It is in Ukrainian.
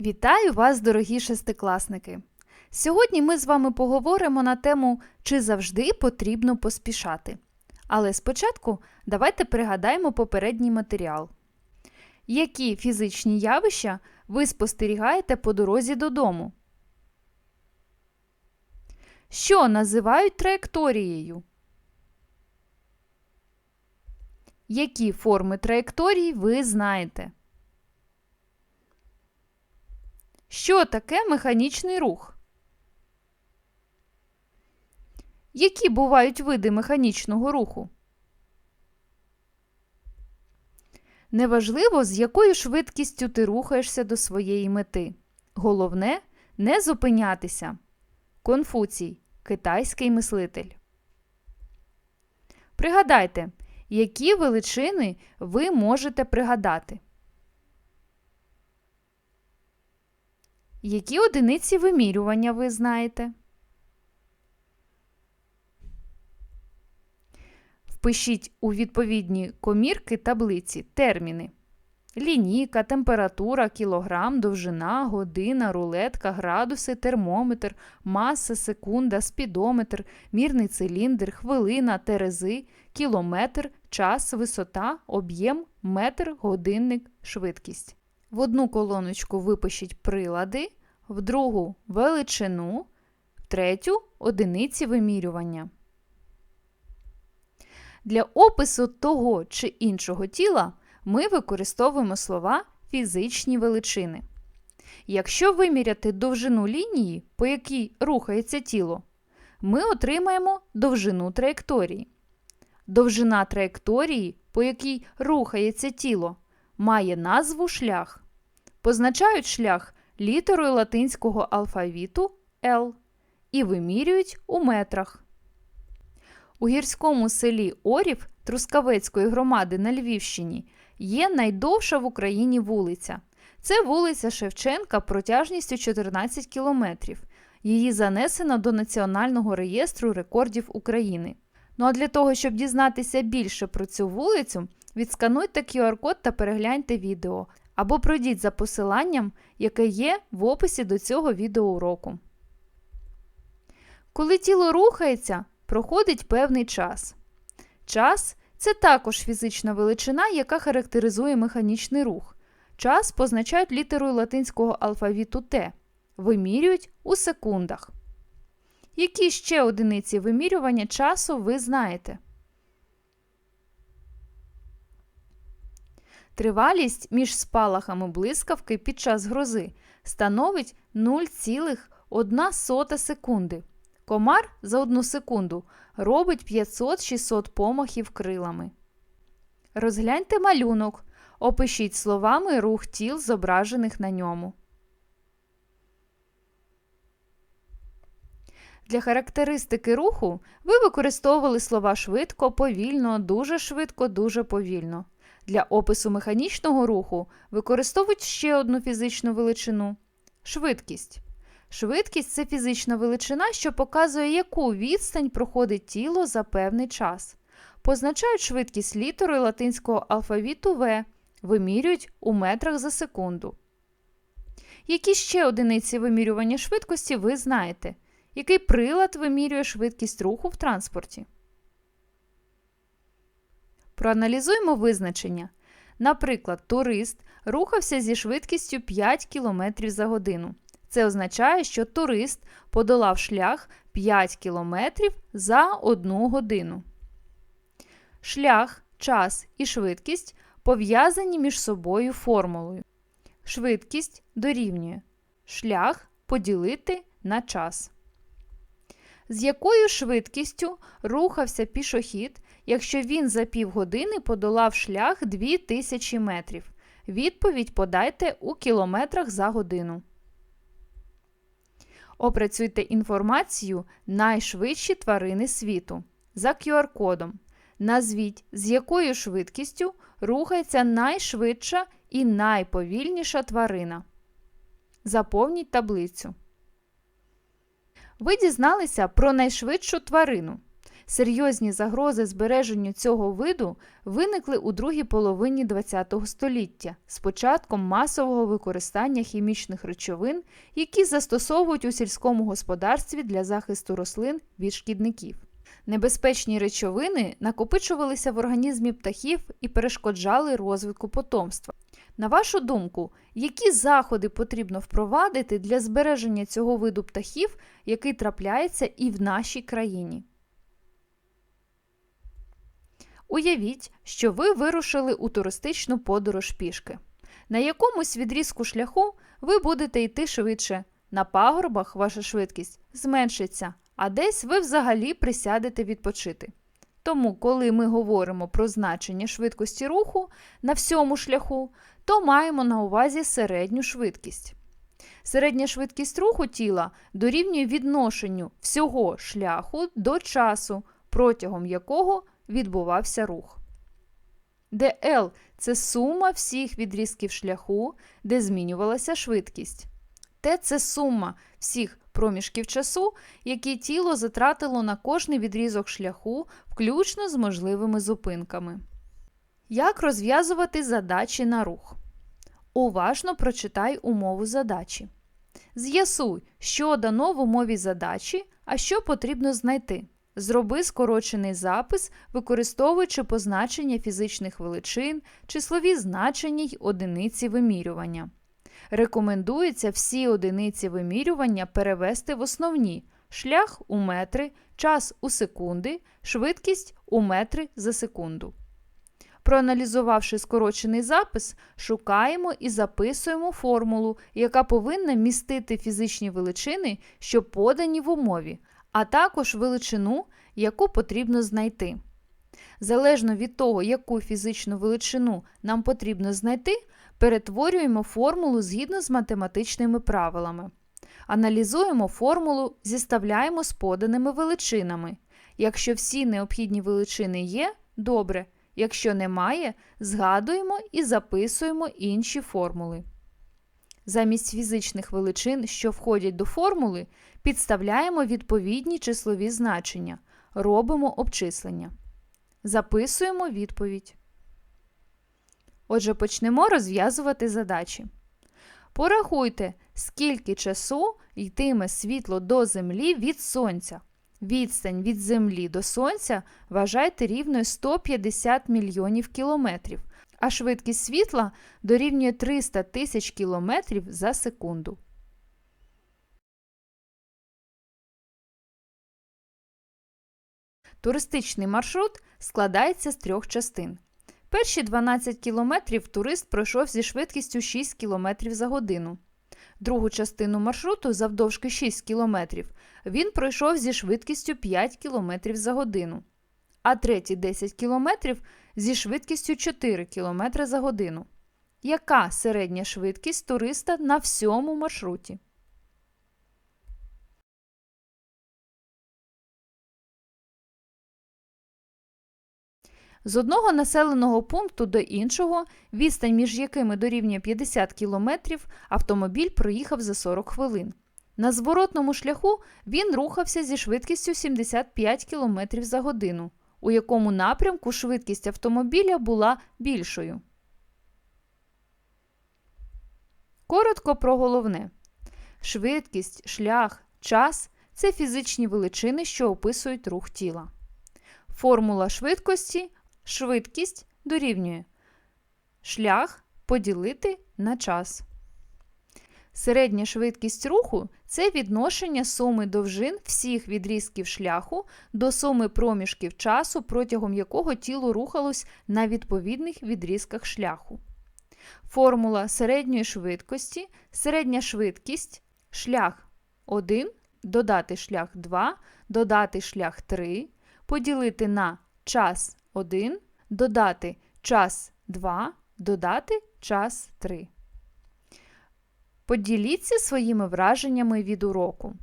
Вітаю вас, дорогі шестикласники! Сьогодні ми з вами поговоримо на тему, чи завжди потрібно поспішати. Але спочатку давайте пригадаємо попередній матеріал. Які фізичні явища ви спостерігаєте по дорозі додому? Що називають траєкторією? Які форми траєкторії ви знаєте? Що таке механічний рух? Які бувають види механічного руху? Неважливо, з якою швидкістю ти рухаєшся до своєї мети. Головне не зупинятися. Конфуцій китайський мислитель. Пригадайте, які величини ви можете пригадати. Які одиниці вимірювання ви знаєте? Впишіть у відповідні комірки таблиці терміни. Лінійка, температура, кілограм, довжина, година, рулетка, градуси, термометр, маса, секунда, спідометр, мірний циліндр, хвилина, терези, кілометр, час, висота, об'єм, метр, годинник, швидкість. В одну колоночку випишіть прилади, в другу величину, в третю одиниці вимірювання. Для опису того чи іншого тіла ми використовуємо слова фізичні величини. Якщо виміряти довжину лінії, по якій рухається тіло, ми отримаємо довжину траєкторії. Довжина траєкторії, по якій рухається тіло, має назву шлях. Позначають шлях літерою латинського алфавіту L і вимірюють у метрах. У гірському селі Орів Трускавецької громади на Львівщині є найдовша в Україні вулиця. Це вулиця Шевченка протяжністю 14 кілометрів. Її занесено до Національного реєстру рекордів України. Ну а для того, щоб дізнатися більше про цю вулицю, відскануйте QR-код та перегляньте відео або пройдіть за посиланням, яке є в описі до цього відеоуроку. Коли тіло рухається, проходить певний час. Час це також фізична величина, яка характеризує механічний рух. Час позначають літерою латинського алфавіту Т. Вимірюють у секундах. Які ще одиниці вимірювання часу ви знаєте? Тривалість між спалахами блискавки під час грози становить 0,1 секунди. Комар за одну секунду робить 500-600 помахів крилами. Розгляньте малюнок. Опишіть словами рух тіл, зображених на ньому. Для характеристики руху ви використовували слова швидко, повільно, дуже швидко, дуже повільно. Для опису механічного руху використовують ще одну фізичну величину швидкість. Швидкість це фізична величина, що показує, яку відстань проходить тіло за певний час. Позначають швидкість літерою латинського алфавіту В, вимірюють у метрах за секунду. Які ще одиниці вимірювання швидкості ви знаєте? Який прилад вимірює швидкість руху в транспорті? Проаналізуємо визначення. Наприклад, турист рухався зі швидкістю 5 км за годину. Це означає, що турист подолав шлях 5 км за 1 годину. Шлях, час і швидкість пов'язані між собою формулою. Швидкість дорівнює шлях поділити на час. З якою швидкістю рухався пішохід, якщо він за півгодини подолав шлях 2000 метрів? Відповідь подайте у кілометрах за годину. Опрацюйте інформацію найшвидші тварини світу за QR-кодом. Назвіть, з якою швидкістю рухається найшвидша і найповільніша тварина. Заповніть таблицю. Ви дізналися про найшвидшу тварину. Серйозні загрози збереженню цього виду виникли у другій половині ХХ століття з початком масового використання хімічних речовин, які застосовують у сільському господарстві для захисту рослин від шкідників. Небезпечні речовини накопичувалися в організмі птахів і перешкоджали розвитку потомства. На вашу думку, які заходи потрібно впровадити для збереження цього виду птахів, який трапляється і в нашій країні? Уявіть, що ви вирушили у туристичну подорож пішки. На якомусь відрізку шляху ви будете йти швидше. На пагорбах ваша швидкість зменшиться, а десь ви взагалі присядете відпочити. Тому, коли ми говоримо про значення швидкості руху на всьому шляху, то маємо на увазі середню швидкість. Середня швидкість руху тіла дорівнює відношенню всього шляху до часу, протягом якого відбувався рух. L – це сума всіх відрізків шляху, де змінювалася швидкість. Т це сума всіх проміжків часу, які тіло затратило на кожний відрізок шляху, включно з можливими зупинками. Як розв'язувати задачі на рух? Уважно прочитай умову задачі. З'ясуй, що дано в умові задачі, а що потрібно знайти. Зроби скорочений запис, використовуючи позначення фізичних величин, числові значення й одиниці вимірювання. Рекомендується всі одиниці вимірювання перевести в основні шлях у метри, час у секунди, швидкість у метри за секунду. Проаналізувавши скорочений запис, шукаємо і записуємо формулу, яка повинна містити фізичні величини, що подані в умові, а також величину, яку потрібно знайти. Залежно від того, яку фізичну величину нам потрібно знайти, перетворюємо формулу згідно з математичними правилами. Аналізуємо формулу, зіставляємо з поданими величинами. Якщо всі необхідні величини є, добре. Якщо немає, згадуємо і записуємо інші формули. Замість фізичних величин, що входять до формули, підставляємо відповідні числові значення, робимо обчислення. Записуємо відповідь. Отже, почнемо розв'язувати задачі. Порахуйте, скільки часу йтиме світло до Землі від Сонця. Відстань від Землі до Сонця вважайте рівною 150 мільйонів кілометрів, а швидкість світла дорівнює 300 тисяч кілометрів за секунду. Туристичний маршрут складається з трьох частин. Перші 12 кілометрів турист пройшов зі швидкістю 6 км за годину. Другу частину маршруту завдовжки 6 км він пройшов зі швидкістю 5 км за годину, а треті 10 км зі швидкістю 4 км за годину. Яка середня швидкість туриста на всьому маршруті? З одного населеного пункту до іншого, відстань між якими дорівнює 50 км, автомобіль проїхав за 40 хвилин. На зворотному шляху він рухався зі швидкістю 75 км за годину, у якому напрямку швидкість автомобіля була більшою. Коротко про головне: швидкість, шлях, час це фізичні величини, що описують рух тіла. Формула швидкості швидкість дорівнює шлях поділити на час. Середня швидкість руху це відношення суми довжин всіх відрізків шляху до суми проміжків часу, протягом якого тіло рухалось на відповідних відрізках шляху. Формула середньої швидкості, середня швидкість, шлях 1, додати шлях 2, додати шлях 3, поділити на час 1, додати час 2, додати час 3. Поділіться своїми враженнями від уроку.